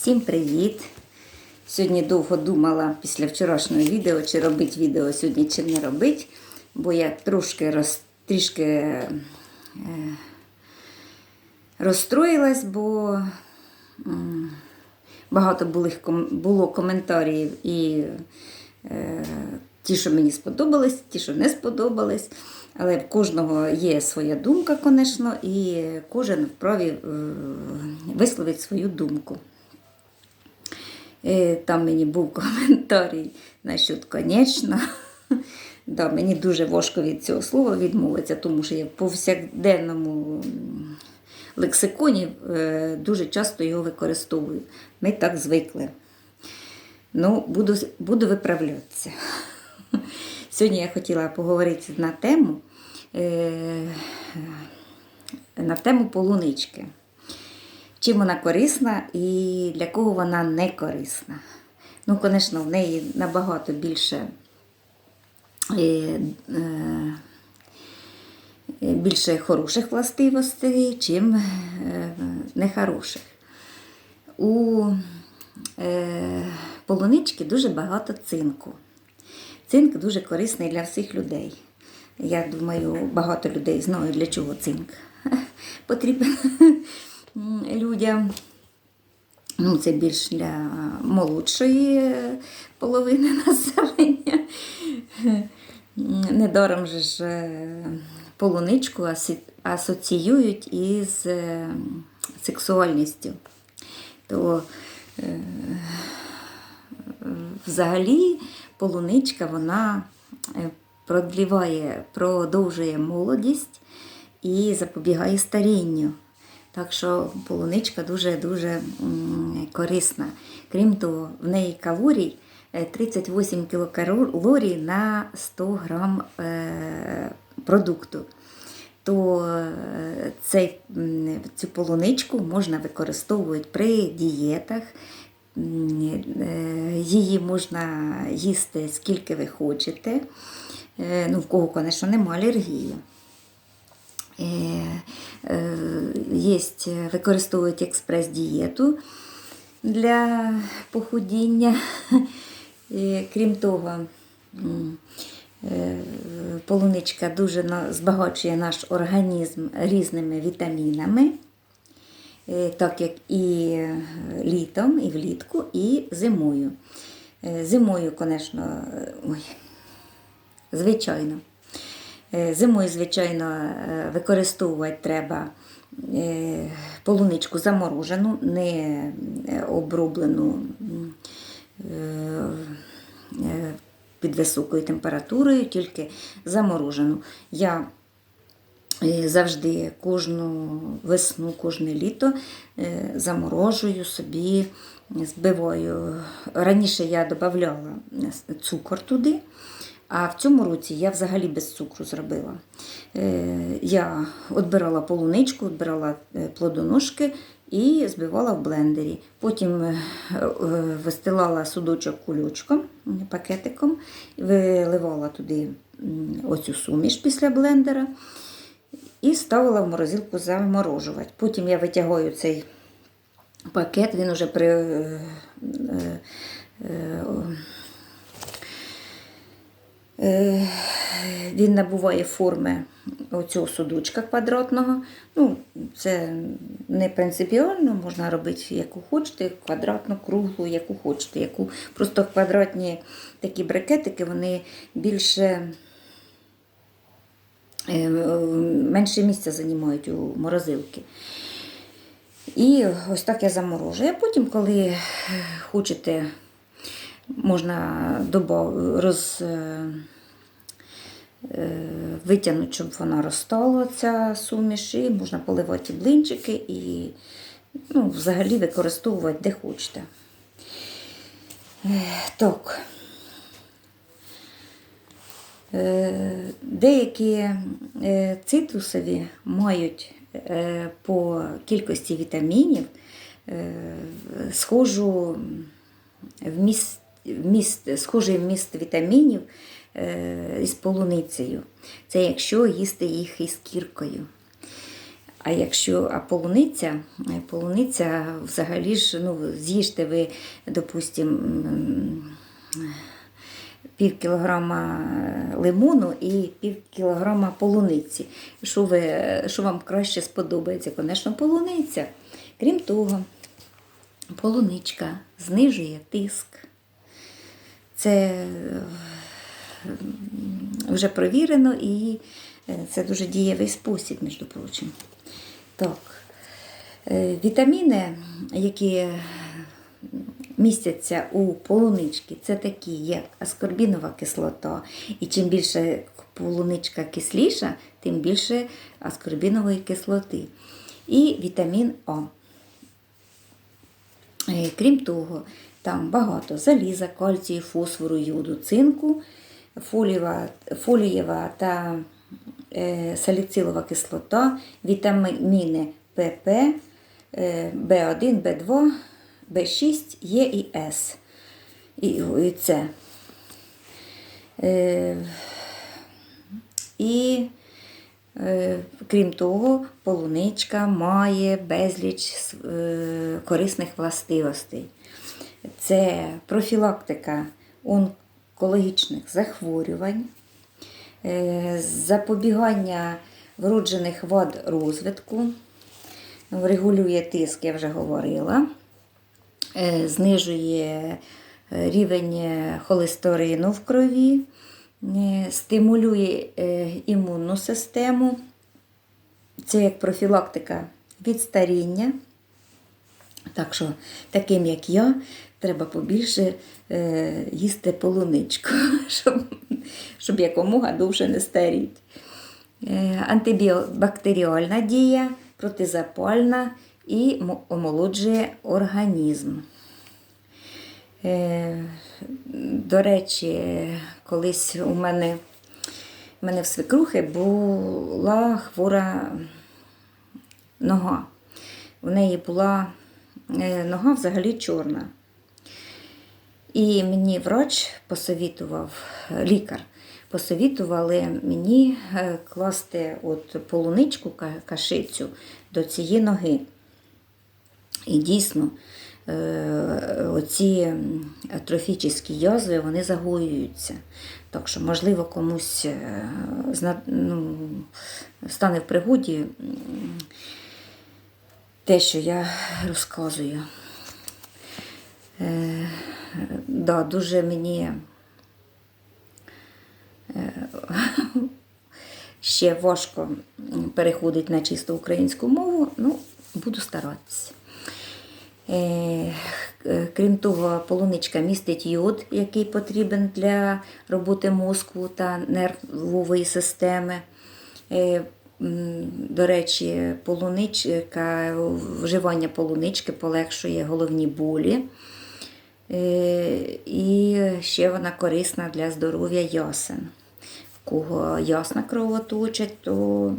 Всім привіт! Сьогодні довго думала після вчорашнього відео, чи робити відео сьогодні, чи не робити, бо я трошки роз, трішки е, розстроїлась, бо м, багато було, було коментарів і е, ті, що мені сподобались, ті, що не сподобались. Але в кожного є своя думка, звісно, і кожен вправі е, висловить свою думку. Е, Там мені був коментарій насчет «конечно». Да, мені дуже важко від цього слова відмовитися, тому що я в повсякденному лексиконі е, дуже часто його використовую. Ми так звикли. Ну, буду, буду виправлятися. Сьогодні я хотіла поговорити на тему, е, на тему полунички. Чим вона корисна і для кого вона не корисна. Ну, звісно, в неї набагато більше, е, е, більше хороших властивостей, чим е, нехороших. У е, полунички дуже багато цинку. Цинк дуже корисний для всіх людей. Я думаю, багато людей знають, для чого цинк потрібен людям. Ну, це більш для молодшої половини населення. Недаром же ж е, полуничку асоціюють із е, сексуальністю. То е, взагалі полуничка вона продліває, продовжує молодість і запобігає старінню. Так що полуничка дуже-дуже корисна. Крім того, в неї калорій е, 38 кілокалорій на 100 грам е, продукту. То е, цей, цю полуничку можна використовувати при дієтах. Е, Її можна їсти скільки ви хочете. Е, Ну, в кого, звісно, немає алергії. Е, е, Єсть, використовують експрес-дієту для похудіння. Крім того, полуничка дуже збагачує наш організм різними вітамінами, е, так як і е, літом, і влітку, і зимою. Е, Зимою, звісно, ой, звичайно. Е, Зимою, звичайно, е, використовувати треба е, полуничку заморожену, не оброблену під високою температурою, тільки заморожену. Я завжди кожну весну, кожне літо заморожую собі, збиваю. Раніше я додавала цукор туди. А в цьому році я взагалі без цукру зробила. Е, Я відбирала полуничку, відбирала е, плодоножки і збивала в блендері. Потім е, вистилала судочок кульочком, пакетиком, виливала туди оцю суміш після блендера і ставила в морозилку заморожувати. Потім я витягаю цей пакет, він уже при. Е, е, е, Е, Він набуває форми оцього судочка квадратного. Ну, це не принципіально, можна робити яку хочете, квадратну, круглу, яку хочете. Яку. Просто квадратні такі брикетики, вони більше е, менше місця займають у морозилки. І ось так я заморожую. А потім, коли хочете, можна добав, роз, е, е, витягнути, щоб вона розтала, ця суміш, і можна поливати блинчики і ну, взагалі використовувати де хочете. Е, Так. Деякі цитрусові мають по кількості вітамінів схожу вміст, вміст, схожий вміст вітамінів е, із полуницею. Це якщо їсти їх із кіркою. А якщо а полуниця, е, полуниця взагалі ж, ну, з'їжте ви, допустимо, пів кілограма лимону і пів кілограма полуниці. Що, ви, що вам краще сподобається? Звісно, полуниця. Крім того, полуничка знижує тиск. Це е, вже провірено і е, це дуже дієвий спосіб, між прочим. Так. Е, Вітаміни, які містяться у полуничці, це такі, як аскорбінова кислота. І чим більше полуничка кисліша, тим більше аскорбінової кислоти. І вітамін. Е, Крім того, там багато заліза, кальцію, фосфору, йоду, цинку, фолієва, фолієва та е, саліцилова кислота, вітаміни ПП, е, В1, В2, В6, Е і С. І, і С. Е, і Е, Крім того, полуничка має безліч е, корисних властивостей. Це профілактика онкологічних захворювань, е, запобігання вроджених вад розвитку, регулює тиск, я вже говорила, е, знижує е, рівень холестерину в крові, стимулює імунну систему. Це як профілактика від старіння. Так що, таким як я, треба побільше е, їсти полуничку, щоб, щоб якомога довше не старіти. Е, антибіобактеріальна дія, протизапальна і омолоджує організм. Е, До речі, колись у мене, у мене в свекрухи була хвора нога. У неї була нога взагалі чорна. І мені врач посовітував, лікар, посовітували мені е, класти от полуничку кашицю до цієї ноги. І дійсно, е, оці атрофічні язви вони загоюються. Так що, можливо, комусь е, ну, стане в пригоді те, що я розказую. Е, да, дуже мені е, ще важко переходить на чисто українську мову, ну, буду старатися. Е, е, Крім того, полуничка містить йод, який потрібен для роботи мозку та нервової системи. До речі, полуничка, вживання полунички полегшує головні болі. Е, І ще вона корисна для здоров'я ясен. В кого ясна кровоточить, то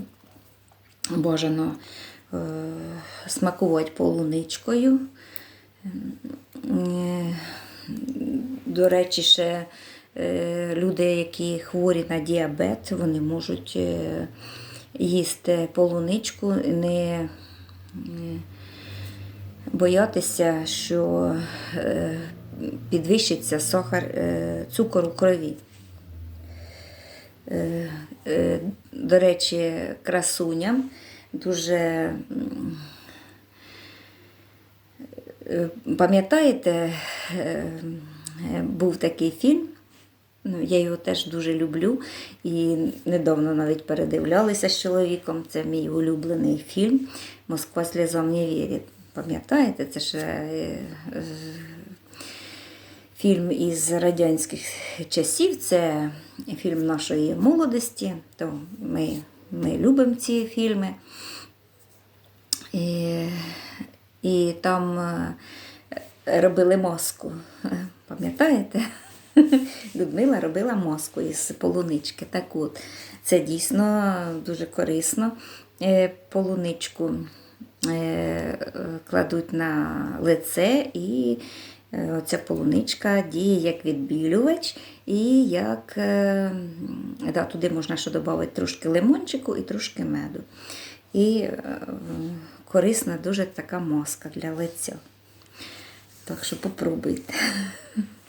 бажано е, смакувати полуничкою. Е, До речі, ще люди, які хворі на діабет, вони можуть їсти полуничку, не боятися, що е, підвищиться сахар, е, цукор у крові. Е, До речі, красуням дуже Пам'ятаєте, був такий фільм, ну, я його теж дуже люблю і недавно навіть передивлялися з чоловіком. Це мій улюблений фільм Москва сльозам не вірить. Пам'ятаєте, це ж е, е, фільм із радянських часів, це фільм нашої молодості, то ми, ми любимо ці фільми. І, і там е, робили мозку. Пам'ятаєте? Людмила робила мозку із полунички. Так от, це дійсно дуже корисно. Е, Полуничку е, кладуть на лице і е, оця полуничка діє як відбілювач і як да, туди можна ще додати трошки лимончику і трошки меду. і корисна дуже така маска для лиця. Так що попробуйте.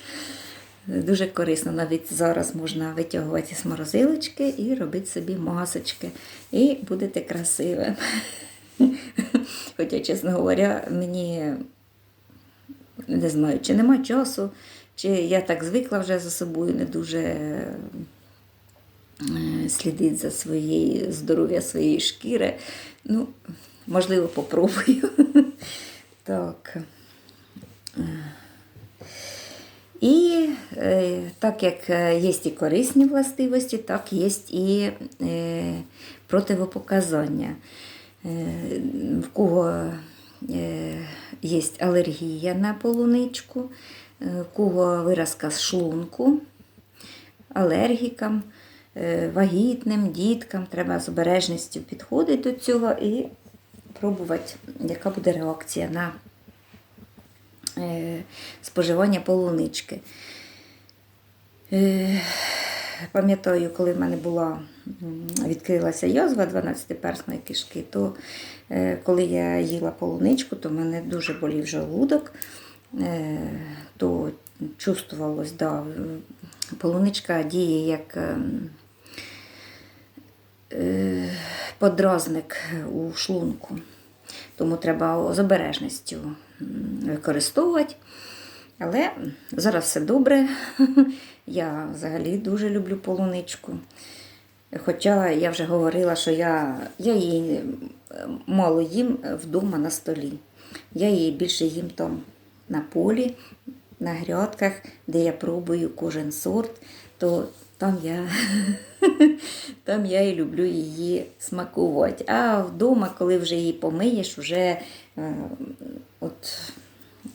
Дуже корисно. Навіть зараз можна витягувати з морозилочки і робити собі масочки. І будете красивим. Хоча, чесно говоря, мені не знаю, чи нема часу, чи я так звикла вже за собою, не дуже е, слідить за своєю здоров'я своєї шкіри. Ну, можливо, попробую. Так. І е, так як е, є і корисні властивості, так є і е, противопоказання. В кого є алергія на полуничку, в кого виразка з шлунку, алергікам, вагітним, діткам, треба з обережністю підходити до цього і пробувати, яка буде реакція на споживання полунички. Е, Пам'ятаю, коли в мене була відкрилася язва 12-персної кишки, то е, коли я їла полуничку, то в мене дуже болів желудок, е, то чувствувалось, да, полуничка діє як ем, подразник у шлунку. Тому треба з обережністю використовувати. Але зараз все добре. Я взагалі дуже люблю полуничку. Хоча я вже говорила, що я, я її е, мало їм вдома на столі. Я її більше їм там на полі, на грядках, де я пробую кожен сорт, то там я, там я і люблю її смакувати. А вдома, коли вже її помиєш, вже е, от,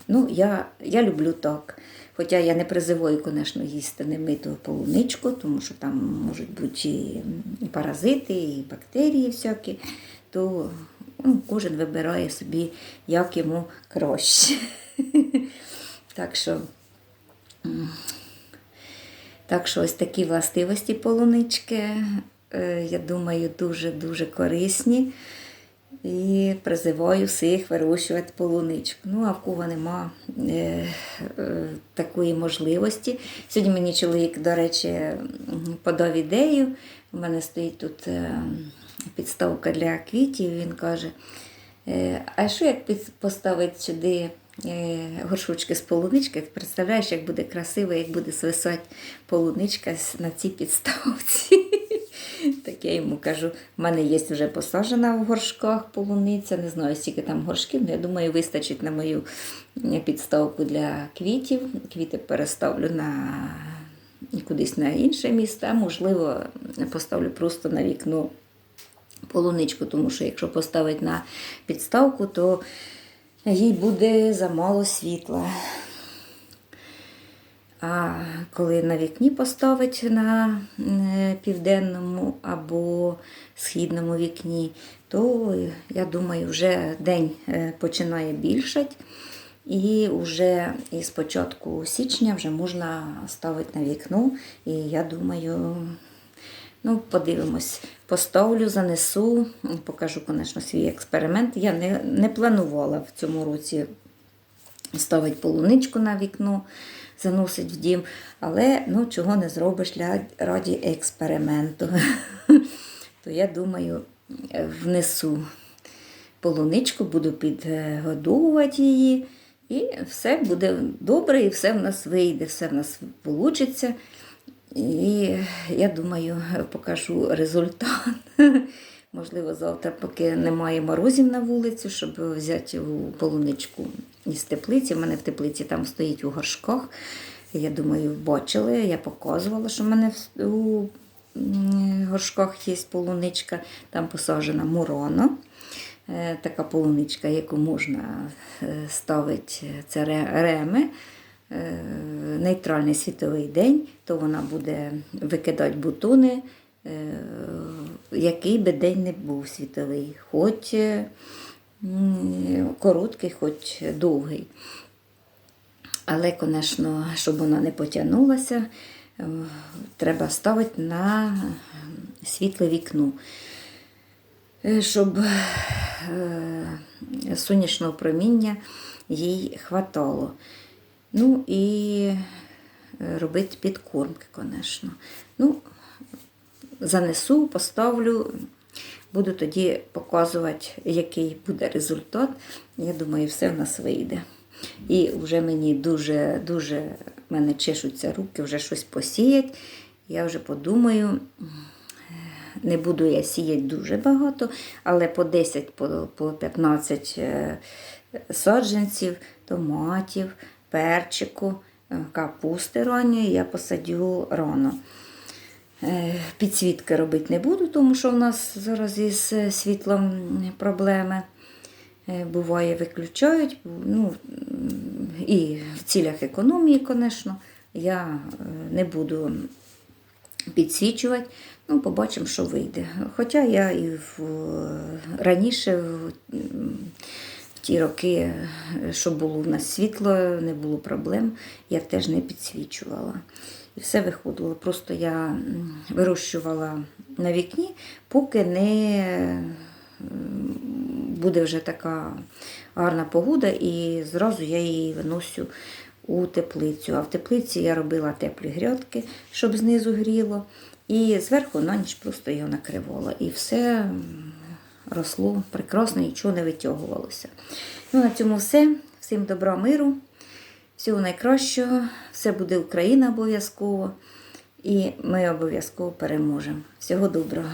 ну, я, я люблю так. Хоча я не призиваю, звісно, їсти немиту полуничку, тому що там можуть бути і паразити, і бактерії всякі, то ну, кожен вибирає собі, як йому краще. Так що, так що ось такі властивості полунички, е, я думаю, дуже-дуже корисні. І призиваю всіх вирощувати полуничку. Ну, а в кого нема е, е, такої можливості. Сьогодні мені чоловік, до речі, подав ідею. У мене стоїть тут е, підставка для квітів. Він каже: е, а що як поставити сюди е, горшочки з полунички? Представляєш, як буде красиво, як буде свисати полуничка на цій підставці. Так я йому кажу, в мене є вже посаджена в горшках полуниця, не знаю, скільки там горшків, але я думаю, вистачить на мою е, підставку для квітів. Квіти переставлю на кудись на інше місце, можливо, поставлю просто на вікно полуничку, тому що якщо поставити на підставку, то їй буде замало світла. А коли на вікні поставить на е, південному або східному вікні, то я думаю, вже день е, починає більшати. І вже із початку січня вже можна ставити на вікно. І я думаю, ну, подивимось, поставлю, занесу, покажу, звісно, свій експеримент. Я не, не планувала в цьому році ставити полуничку на вікно, заносить в дім. Але ну, чого не зробиш для раді експерименту. То я думаю, внесу полуничку, буду підгодовувати її. І все буде добре, і все в нас вийде, все в нас вийде. І я думаю, покажу результат. Можливо, завтра, поки немає морозів на вулицю, щоб взяти у полуничку із теплиці. У мене в теплиці там стоїть у горшках. Я думаю, бачили, я показувала, що в мене у горшках є полуничка, там посаджена мурона. Е, Така полуничка, яку можна е, ставити, це реми. Е, Нейтральний світовий день, то вона буде викидати бутони, е, який би день не був світовий, хоч е, короткий, хоч довгий. Але, звісно, щоб вона не потягнулася, е, треба ставити на світле вікно. е, щоб е, сонячного проміння їй хватало. Ну і е, робити підкормки, звісно. Ну, занесу, поставлю, буду тоді показувати, який буде результат. Я думаю, все в нас вийде. І вже мені дуже, дуже в мене чешуться руки, вже щось посіять. Я вже подумаю, не буду я сіяти дуже багато, але по 10, по, по 15 е, саджанців, томатів, перчику, е, капусти ранньої я посадю рано. Е, Підсвітки робити не буду, тому що в нас зараз із е, світлом проблеми. Е, Буває, виключають. Ну, і в цілях економії, звісно, я не буду підсвічувати. Ну, побачимо, що вийде. Хоча я і в, раніше, в, в ті роки, що було в нас світло, не було проблем, я теж не підсвічувала. І все виходило. Просто я вирощувала на вікні, поки не буде вже така гарна погода, і зразу я її виносю у теплицю. А в теплиці я робила теплі грядки, щоб знизу гріло. І зверху на ніч просто його накривала. І все росло прекрасно, нічого не витягувалося. Ну, на цьому все. Всім добра, миру, всього найкращого. Все буде Україна обов'язково. І ми обов'язково переможемо. Всього доброго.